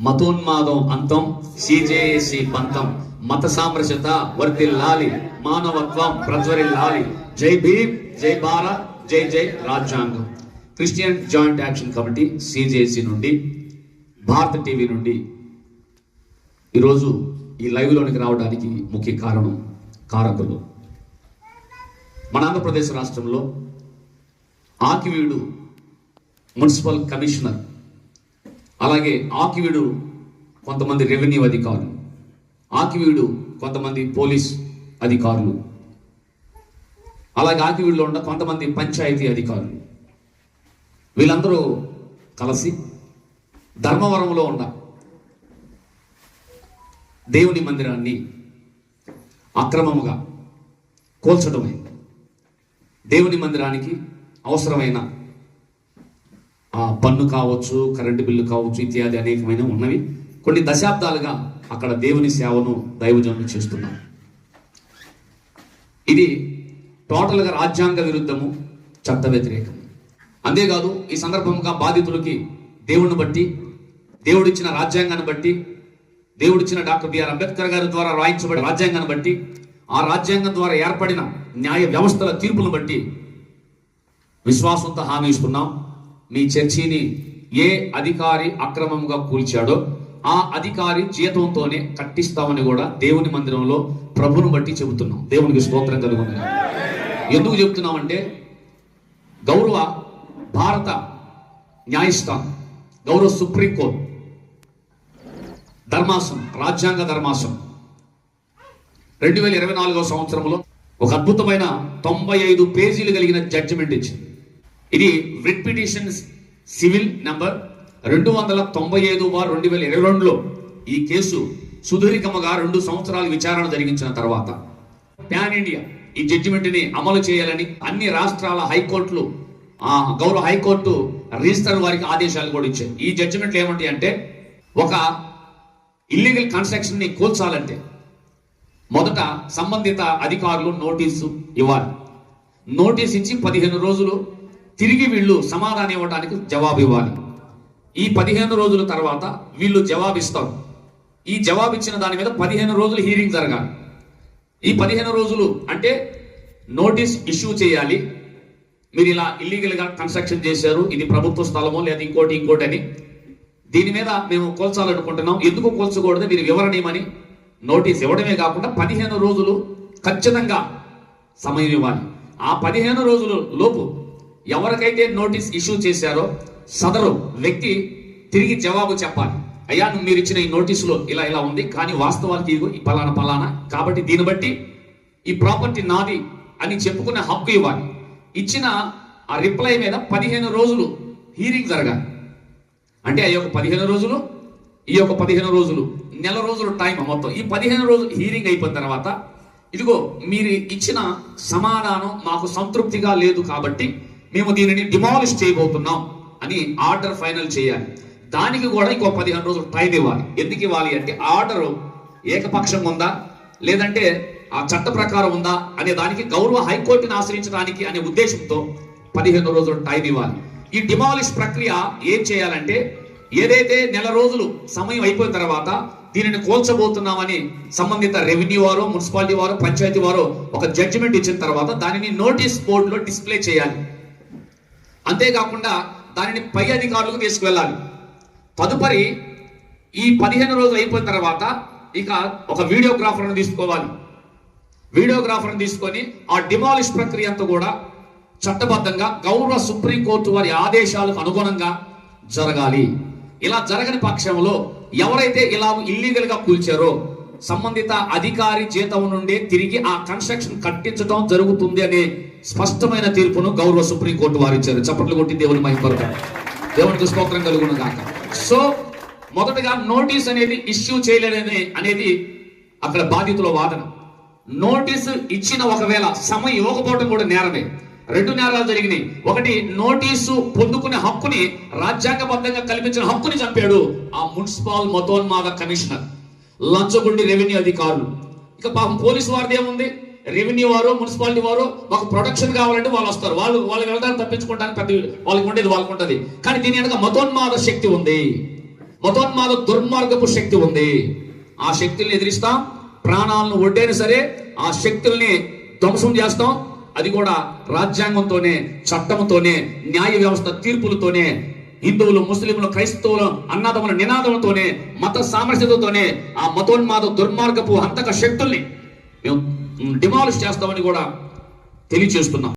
మతోన్మాదం అంతం సిజేసి పంతం మత సామరస్యత వర్తిల్లాలి మానవత్వం ప్రజ్వరిల్లాలి. జై భీమ్ జై భారత్ జై జై రాజ్యాంగం. Christian joint action committee CJC నుండి భారత టీవీ నుండి. ఈరోజు ఈ లైవ్లోనికి రావడానికి ముఖ్య కారణం కారకులు. మన ఆంధ్రప్రదేశ్ రాష్ట్రంలో ఆకివీడు మున్సిపల్ కమిషనర్ అలాగే ఆకివీడు కొంతమంది రెవెన్యూ అధికారులు ఆకివీడు కొంతమంది పోలీస్ అధికారులు అలాగే ఆకివీడులో ఉన్న కొంతమంది పంచాయతీ అధికారులు. వీళ్ళందరూ కలిసి ధర్మవరంలో ఉన్న దేవుని మందిరాన్ని అక్రమముగా కోల్చడమే దేవుని మందిరానికి అవసరమైన పన్ను కావచ్చు కరెంటు బిల్లు కావచ్చు ఇత్యాది అనేకమైన ఉన్నవి. కొన్ని దశాబ్దాలుగా అక్కడ దేవుని సేవను దైవజనులు చేస్తున్నారు. ఇది టోటల్గా రాజ్యాంగ విరుద్ధము చట్ట వ్యతిరేకం అంతేకాదు ఈ సందర్భంగా బాధితులకి దేవుడిని బట్టి దేవుడిచ్చిన రాజ్యాంగాన్ని బట్టి దేవుడిచ్చిన డాక్టర్ బిఆర్ అంబేద్కర్ గారి ద్వారా రాయించబడిన రాజ్యాంగాన్ని బట్టి ఆ రాజ్యాంగం ద్వారా ఏర్పడిన న్యాయ వ్యవస్థల తీర్పును బట్టి విశ్వాసంతో హామీ ఇస్తున్నాం. మీ చర్చిని ఏ అధికారి అక్రమంగా కూల్చాడో ఆ అధికారి జీతంతోనే కట్టిస్తామని కూడా దేవుని మందిరంలో ప్రభును బట్టి చెబుతున్నాం. దేవునికి స్తోత్రం కలుగుతుంది ఎందుకు చెబుతున్నామంటే గౌరవ భారత న్యాయస్థానం గౌరవ సుప్రీంకోర్టు ధర్మాసనం రాజ్యాంగ ధర్మాసనం రెండు వేల ఇరవై నాలుగో సంవత్సరంలో ఒక అద్భుతమైన తొంభై ఐదు పేజీలు కలిగిన జడ్జిమెంట్ ఇచ్చింది. ఇది రిట్ పిటిషన్ సివిల్ నంబర్ రెండు వందల తొంభై ఐదు బార్ రెండు వేల ఇరవై రెండులో ఈ కేసు సుదీర్ఘముగా రెండు సంవత్సరాల విచారణ జరిగించిన తర్వాత ప్యాన్ ఇండియా ఈ జడ్జిమెంట్ని అమలు చేయాలని అన్ని రాష్ట్రాల హైకోర్టులు ఆ గౌరవ హైకోర్టు రిజిస్టర్ వారికి ఆదేశాలు కూడా ఇచ్చాయి. ఈ జడ్జిమెంట్లు ఏమంటాయి అంటే ఒక ఇల్లీగల్ కన్స్ట్రక్షన్ని కూల్చాలంటే మొదట సంబంధిత అధికారులు నోటీసు ఇవ్వాలి. నోటీస్ ఇచ్చి పదిహేను రోజులు తిరిగి వీళ్ళు సమాధానం ఇవ్వడానికి జవాబు ఇవ్వాలి. ఈ పదిహేను రోజుల తర్వాత వీళ్ళు జవాబు ఇస్తారు. ఈ జవాబు ఇచ్చిన దాని మీద పదిహేను రోజులు హీరింగ్ జరగాలి. ఈ పదిహేను రోజులు అంటే నోటీస్ ఇష్యూ చేయాలి. మీరు ఇలా ఇల్లీగల్గా కన్స్ట్రక్షన్ చేశారు ఇది ప్రభుత్వ స్థలమో లేదా ఇంకోటి ఇంకోటి అని. దీని మీద మేము కోల్చాలనుకుంటున్నాం. ఎందుకు కోల్చకూడదు? మీరు వివరణ ఇవ్వని నోటీస్ ఇవ్వడమే కాకుండా పదిహేను రోజులు ఖచ్చితంగా సమయం ఇవ్వాలి. ఆ పదిహేను రోజుల లోపు ఎవరికైతే నోటీస్ ఇష్యూ చేశారో సదరు వ్యక్తి తిరిగి జవాబు చెప్పాలి. అయ్యా మీరు ఇచ్చిన ఈ నోటీసులో ఇలా ఇలా ఉంది కానీ వాస్తవానికి ఇదిగో ఈ పలానా పలానా కాబట్టి దీన్ని బట్టి ఈ ప్రాపర్టీ నాది అని చెప్పుకునే హక్కు ఇవ్వాలి. ఇచ్చిన ఆ రిప్లై మీద పదిహేను రోజులు హీరింగ్ జరగాలి. అంటే ఆ యొక్క పదిహేను రోజులు ఈ యొక్క పదిహేను రోజులు నెల రోజులు టైం మొత్తం. ఈ పదిహేను రోజులు హీరింగ్ అయిపోయిన తర్వాత ఇదిగో మీరు ఇచ్చిన సమాధానం మాకు సంతృప్తిగా లేదు కాబట్టి మేము దీనిని డిమాలిష్ చేయబోతున్నాం అని ఆర్డర్ ఫైనల్ చేయాలి. దానికి కూడా ఇంకో పదిహేను రోజులు టైం ఇవ్వాలి. ఎందుకు ఇవ్వాలి అంటే ఆర్డర్ ఏకపక్షంగా ఉందా? లేదంటే ఆ చట్ట ప్రకారం ఉందా? అనే దానికి గౌరవ హైకోర్టుని ఆశ్రయించడానికి అనే ఉద్దేశంతో పదిహేను రోజులు టైం ఇవ్వాలి. ఈ డిమాలిష్ ప్రక్రియ ఏం చేయాలంటే ఏదైతే నెల రోజులు సమయం అయిపోయిన తర్వాత దీనిని కోల్చబోతున్నామని సంబంధిత రెవెన్యూ వారు మున్సిపాలిటీ వారు పంచాయతీ వారు ఒక జడ్జిమెంట్ ఇచ్చిన తర్వాత దానిని నోటీస్ బోర్డులో డిస్ప్లే చేయాలి. అంతేకాకుండా దానిని పై అధికారులకు తీసుకువెళ్ళాలి. తదుపరి ఈ పదిహేను రోజులు అయిపోయిన తర్వాత ఇక ఒక వీడియోగ్రాఫర్ను తీసుకోవాలి. వీడియోగ్రాఫర్ను తీసుకొని ఆ డిమాలిష్ ప్రక్రియ అంతా కూడా చట్టబద్ధంగా గౌరవ సుప్రీంకోర్టు వారి ఆదేశాలకు అనుగుణంగా జరగాలి. ఇలా జరగని పక్షంలో ఎవరైతే ఇలా ఇల్లీగల్గా కూల్చారో సంబంధిత అధికారి జీతం నుండి తిరిగి ఆ కన్స్ట్రక్షన్ కట్టించడం జరుగుతుంది అనే స్పష్టమైన తీర్పును గౌరవ సుప్రీంకోర్టు వారు ఇచ్చారు చప్పట్లు కొట్టి దేవుని మహిపడతా దేవునికి స్తోత్రం కలుగును కాక సో మొదటగా నోటీస్ అనేది ఇష్యూ చేయలేదని అనేది అక్కడ బాధితుల వాదన. నోటీసు ఇచ్చిన ఒకవేళ సమయం ఇవ్వకపోవడం కూడా నేరమే. రెండు నేరాలు జరిగినాయి. ఒకటి నోటీసు పొందుకునే హక్కుని రాజ్యాంగబద్ధంగా కల్పించిన హక్కుని చంపాడు ఆ మున్సిపల్ మతోన్మాద కమిషనర్. లంచగొండి రెవెన్యూ అధికారులు. ఇక పాపం పోలీసు వారిది ఏముంది? రెవెన్యూ వారు మున్సిపాలిటీ వారు మాకు ప్రొడక్షన్ కావాలంటే వాళ్ళు వస్తారు. వాళ్ళు వాళ్ళు వెళ్ళడానికి తప్పించుకోవడానికి పెద్ద వాళ్ళకి ఉండేది వాళ్ళకు ఉంటుంది కానీ దీని వెనక మతోన్మాద శక్తి ఉంది. మతోన్మాద దుర్మార్గపు శక్తి ఉంది. ఆ శక్తుల్ని ఎదిరిస్తాం ప్రాణాలను ఒడ్డైనా సరే ఆ శక్తుల్ని ధ్వంసం చేస్తాం. అది కూడా రాజ్యాంగంతోనే చట్టంతోనే న్యాయ వ్యవస్థ తీర్పులతోనే హిందువులు ముస్లింలు క్రైస్తవులు అన్నదముల నినాదములతోనే మత సామరస్యతతోనే ఆ మతోన్మాద దుర్మార్గపు హంతక శక్తుల్ని మేము డిమాలిష్ చేస్తామని కూడా తెలియచేస్తున్నాం.